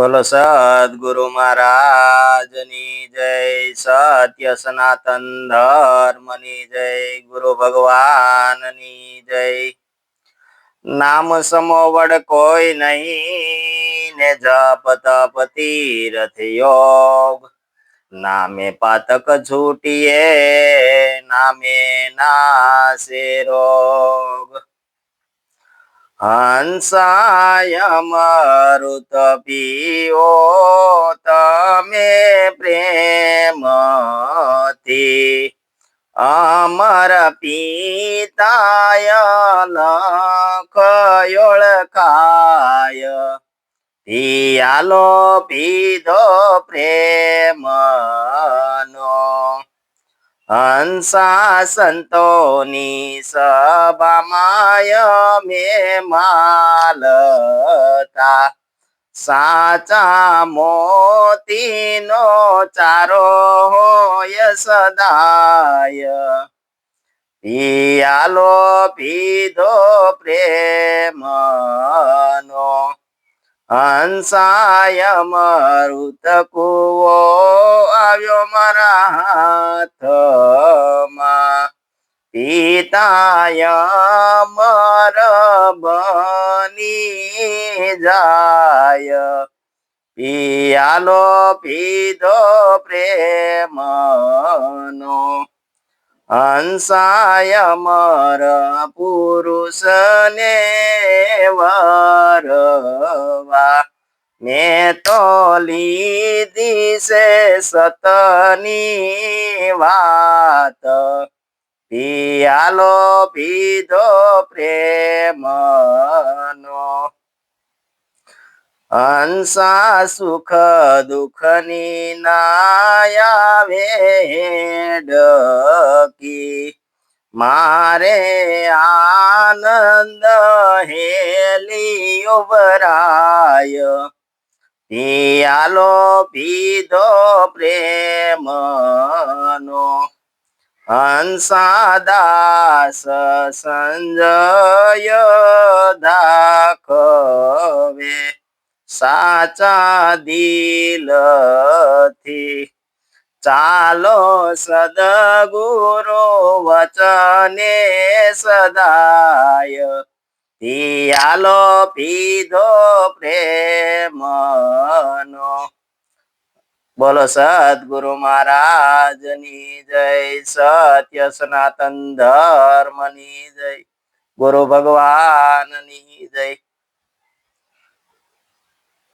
બોલો સદગુરુ મહારાજની જય, સત્ય સનાતન ધર્મની જય, ગુરુ ભગવાનની જય. નામ સમો વડ કોઈ નહીં, ને જપ તપ તીરથ યોગ. નામે પાતક છૂટીએ, નામે નાશે રોગ. હંસાય મરુત પીઓ તમે પ્રેમથી. અમર પિતાય લખ ઓળખાય પિયાલો પીધો પ્રેમનો હંસા સંતોની સભામાય મે માલતા. સાચા મોતીનો ચારો હોય સદાય. પિયાલો પીધો પ્રેમનો. હંસાય મરુત કુવો પિતાય મર જાય પિયાલો પીધો પ્રેમનો હંસાય મર પુરુષને વરવા મેં તો લીધી છે સતની વાત પિયાલો પીધો પ્રેમનો. અંસા સુખ દુઃખની નાયા વેડકી મારે આનંદ હેલી ઉભરાય પિયાલો પીધો પ્રેમનો. હંસાદાસ સંજય દાખવે સાચા દિલથી. ચાલો સદગુરુ વચને સદાય. પિયાલો પીધો પ્રેમનો. બોલો સદગુરુ મહારાજની જય સત્ય સનાતન ધર્મની જય ગુરુ ભગવાનની જય.